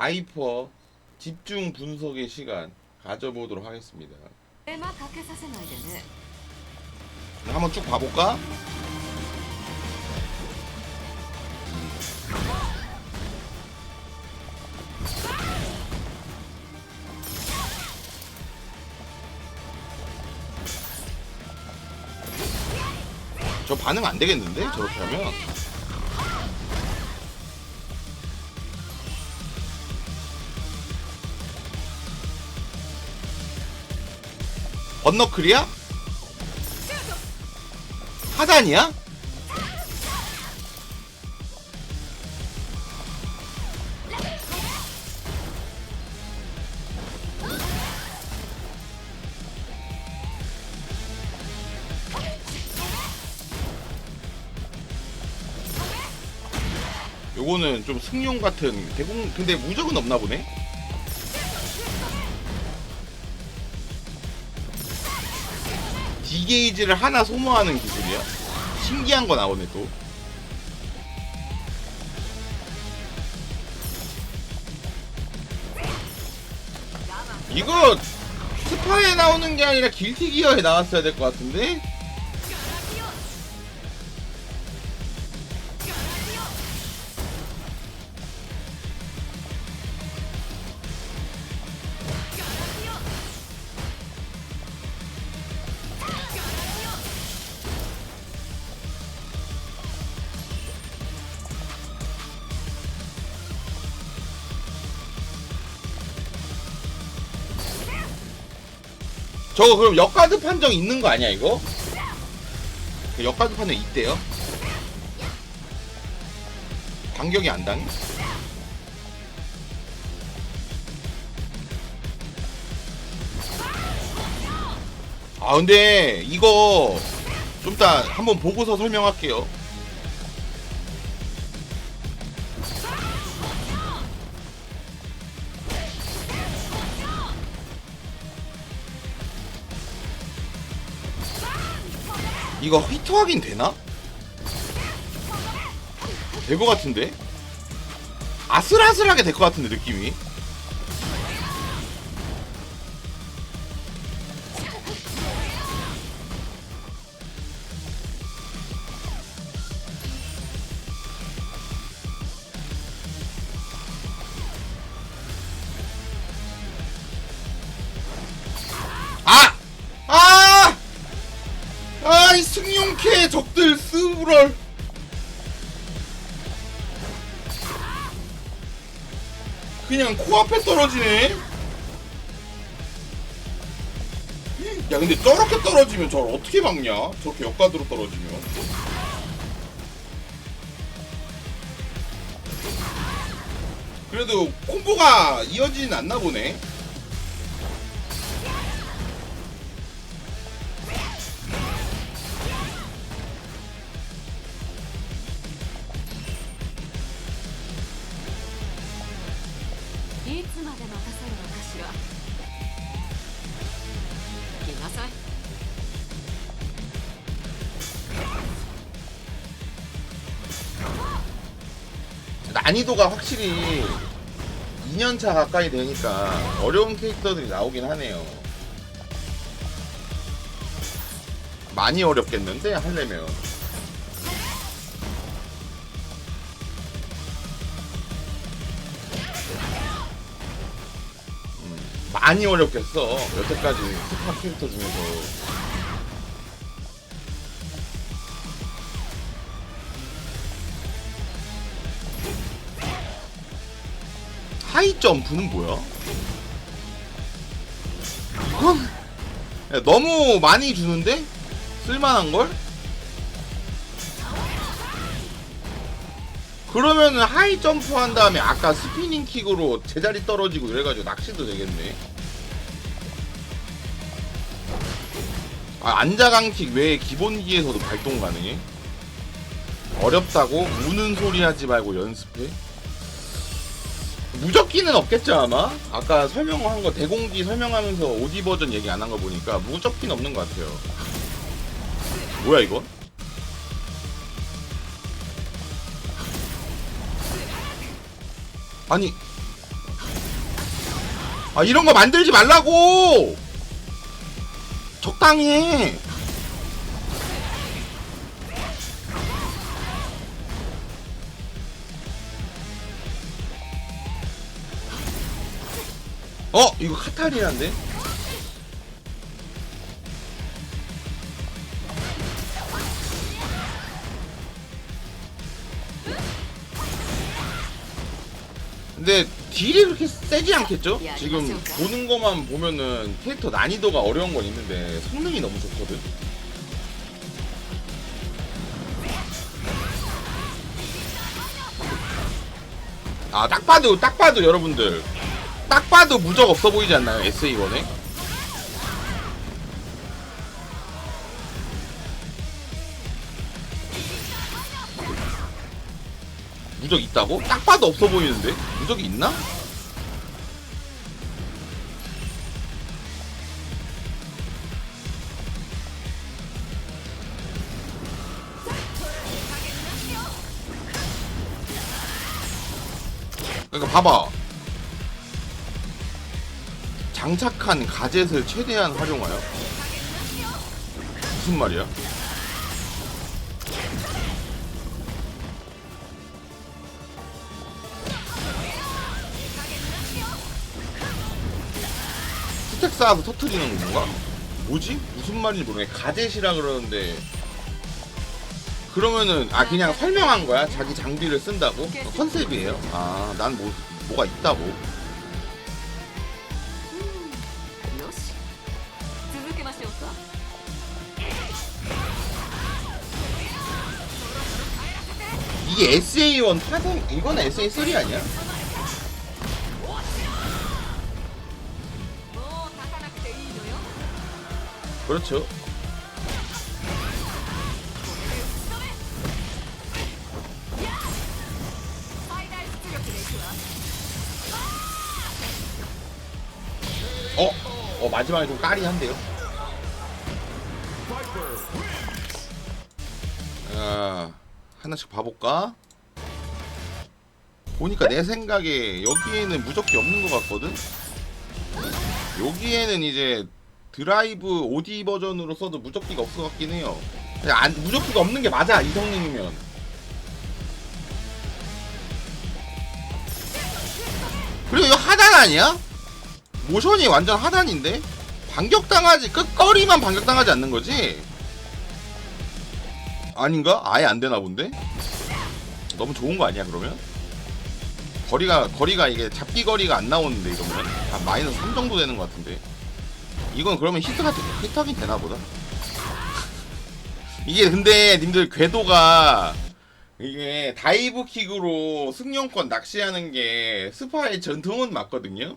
아이퍼 집중 분석의 시간 가져보도록 하겠습니다. 한번 쭉 봐볼까? 저 반응 안 되겠는데 저렇게 하면 번너클이야? 하단이야? 요거는 좀 승용 같은 대공 근데 무적은 없나 보네. 게이지를 하나 소모하는 기술이야. 신기한 거 나오네 또. 이거 스파에 나오는 게 아니라 길티 기어에 나왔어야 될 것 같은데? 저거 그럼 역가드 판정 있는 거 아니야 이거? 그 역가드 판정 있대요? 반격이 안 당해? 아 근데 이거 좀 이따 한번 보고서 설명할게요 이거 히트 확인 되나? 될 것 같은데? 아슬아슬하게 될 것 같은데 느낌이 그냥 코앞에 떨어지네. 야 근데 저렇게 떨어지면 저걸 어떻게 막냐? 저렇게 역가드로 떨어지면. 그래도 콤보가 이어지진 않나 보네 つまで待たせるのかしら来なさい 난이도가 확실히 2년차 가까이 되니까 어려운 캐릭터들이 나오긴 하네요. 많이 어렵겠는데 하려면. 많이 어렵겠어. 여태까지 스파 캐릭터 중에서. 하이 점프는 뭐야? 이건 야, 너무 많이 주는데 쓸만한 걸? 그러면은 하이 점프 한 다음에 아까 스피닝 킥으로 제자리 떨어지고 이래가지고 낚시도 되겠네. 아, 안자강킥 외에 기본기에서도 발동 가능해? 어렵다고? 우는 소리 하지 말고 연습해? 무적기는 없겠죠 아마? 아까 설명한 거 대공기 설명하면서 오디 버전 얘기 안 한 거 보니까 무적기는 없는 것 같아요 뭐야 이거? 아니 아 이런 거 만들지 말라고 적당히 해. 어 이거 카타리나인데 딜이 그렇게 세지 않겠죠? 야, 지금? 보는 것만 보면은 캐릭터 난이도가 어려운 건 있는데 성능이 너무 좋거든. 아, 딱 봐도, 딱 봐도 여러분들. 딱 봐도 무적 없어 보이지 않나요? SE1에? 무적 있다고? 딱 봐도 없어 보이는데? 무적이 있나? 그러니까 봐봐. 장착한 가젯을 최대한 활용하여. 무슨 말이야? 스택 쌓아서 터트리는 건가? 뭐지? 무슨 말인지 모르겠네. 가젯이라 그러는데. 그러면은, 아, 그냥 설명한 거야? 자기 장비를 쓴다고? 어, 컨셉이에요? 아, 난 뭐, 뭐가 있다고. よし続けましょうか 이게 SA1 타성, 이건 SA3 아니야? 그렇죠. 어, 어 마지막에 좀 까리한데요. 아, 하나씩 봐볼까? 보니까 내 생각에 여기에는 무적기 없는 것 같거든. 여기에는 이제 드라이브 OD 버전으로 써도 무적기가 없을 것 같긴 해요. 안, 무적기가 없는 게 맞아, 이 성능이면. 그리고 이거 하단 아니야? 모션이 완전 하단인데? 반격당하지, 끝거리만 반격당하지 않는 거지? 아닌가? 아예 안 되나 본데? 너무 좋은 거 아니야, 그러면? 거리가, 거리가 이게 잡기 거리가 안 나오는데, 이러면? 한 마이너스 3 정도 되는 것 같은데? 이건 그러면 히트가, 히트하긴 되나 보다. 이게 근데, 님들 궤도가, 이게 다이브 킥으로 승용권 낚시하는 게 스파의 전통은 맞거든요?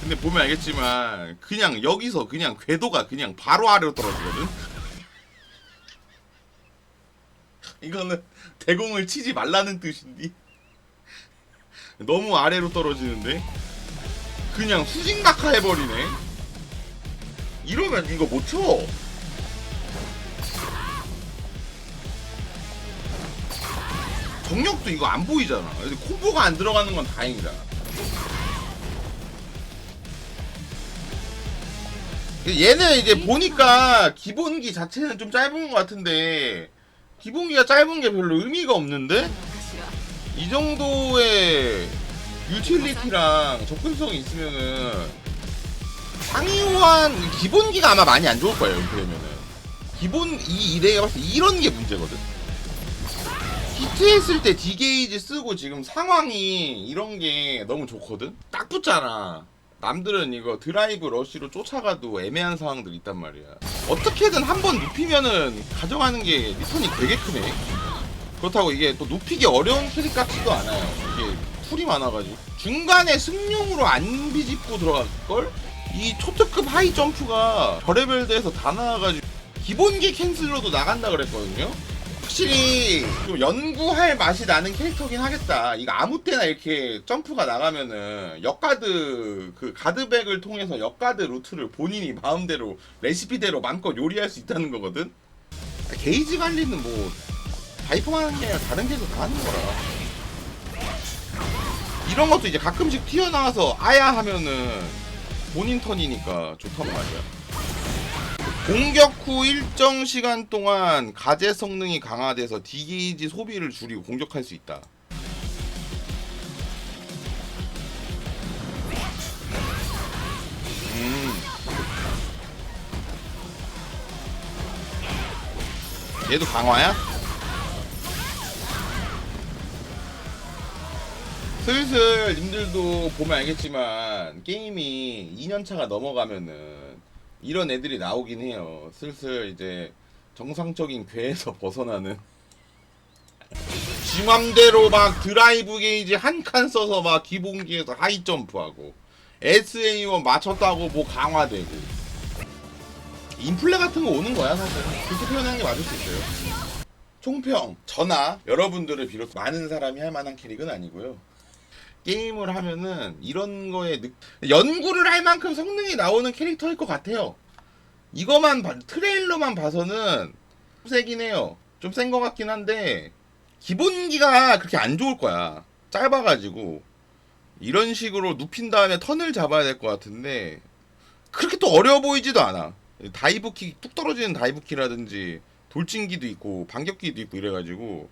근데 보면 알겠지만 그냥 여기서 그냥 궤도가 그냥 바로 아래로 떨어지거든. 이거는 대공을 치지 말라는 뜻인데 너무 아래로 떨어지는데 그냥 수직낙하 해버리네. 이러면 이거 못 쳐. 정력도 이거 안 보이잖아. 근데 콤보가 안 들어가는 건 다행이다. 얘는 이제 보니까 기본기 자체는 좀 짧은 것 같은데 기본기가 짧은 게 별로 의미가 없는데 이 정도의 유틸리티랑 접근성이 있으면은 상위호환 기본기가 아마 많이 안 좋을 거예요 그러면은. 기본 이 이대가 봤을 때 이런 게 문제거든. 히트했을 때 디게이지 쓰고 지금 상황이 이런 게 너무 좋거든? 딱 붙잖아. 남들은 이거 드라이브 러쉬로 쫓아가도 애매한 상황들 있단 말이야. 어떻게든 한 번 눕히면은 가져가는 게 리턴이 되게 크네. 그렇다고 이게 또 눕히기 어려운 캐릭 같지도 않아요. 이게 풀이 많아가지고. 중간에 승용으로 안 비집고 들어갈 걸? 이 초특급 하이 점프가 데에서 다 나와가지고 기본기 캔슬로도 나간다 그랬거든요. 확실히 좀 연구할 맛이 나는 캐릭터긴 하겠다. 이거 아무 때나 이렇게 점프가 나가면은 역가드 그 가드백을 통해서 역가드 루트를 본인이 마음대로 레시피대로 마음껏 요리할 수 있다는 거거든. 게이지 관리는 뭐 바이퍼만 하는 게 아니라 다른 게도 다 하는 거라. 이런 것도 이제 가끔씩 튀어나와서 아야 하면은 본인 턴이니까 좋단 말이야. 공격 후 일정 시간 동안 가제 성능이 강화돼서 디게이지 소비를 줄이고 공격할 수 있다. 음. 얘도 강화야? 슬슬 님들도 보면 알겠지만 게임이 2년차가 넘어가면은 이런 애들이 나오긴 해요. 슬슬 이제 정상적인 궤에서 벗어나는. 지맘대로 막 드라이브 게이지 한 칸 써서 막 기본기에서 하이 점프하고 SA1 맞췄다고 뭐 강화되고. 인플레 같은 거 오는 거야 사실. 그렇게 표현하는 게 맞을 수 있어요. 총평 저나 여러분들을 비롯 많은 사람이 할 만한 캐릭은 아니고요 게임을 하면은 이런 거에 느... 연구를 할 만큼 성능이 나오는 캐릭터일 것 같아요. 이거만 봐- 트레일러만 봐서는 세긴 해요. 좀 센 것 같긴 한데 기본기가 그렇게 안 좋을 거야. 짧아가지고. 이런 식으로 눕힌 다음에 턴을 잡아야 될 것 같은데 그렇게 또 어려워 보이지도 않아. 다이브킥 뚝 떨어지는 다이브킥이라든지 돌진기도 있고 반격기도 있고 이래가지고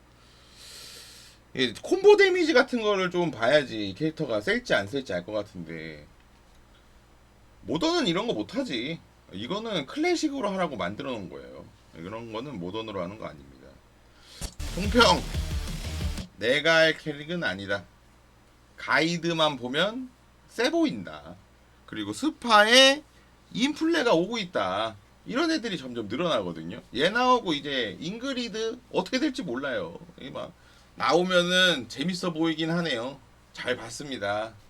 콤보 데미지 같은 거를 좀 봐야지 이 캐릭터가 셀지 안 셀지 알 것 같은데. 모던은 이런 거 못하지. 이거는 클래식으로 하라고 만들어 놓은 거예요. 이런 거는 모던으로 하는 거 아닙니다. 동평! 내가 할 캐릭은 아니다. 가이드만 보면 세 보인다. 그리고 스파에 인플레가 오고 있다. 이런 애들이 점점 늘어나거든요. 얘 나오고 이제 잉그리드 어떻게 될지 몰라요. 이막 나오면은 재밌어 보이긴 하네요. 잘 봤습니다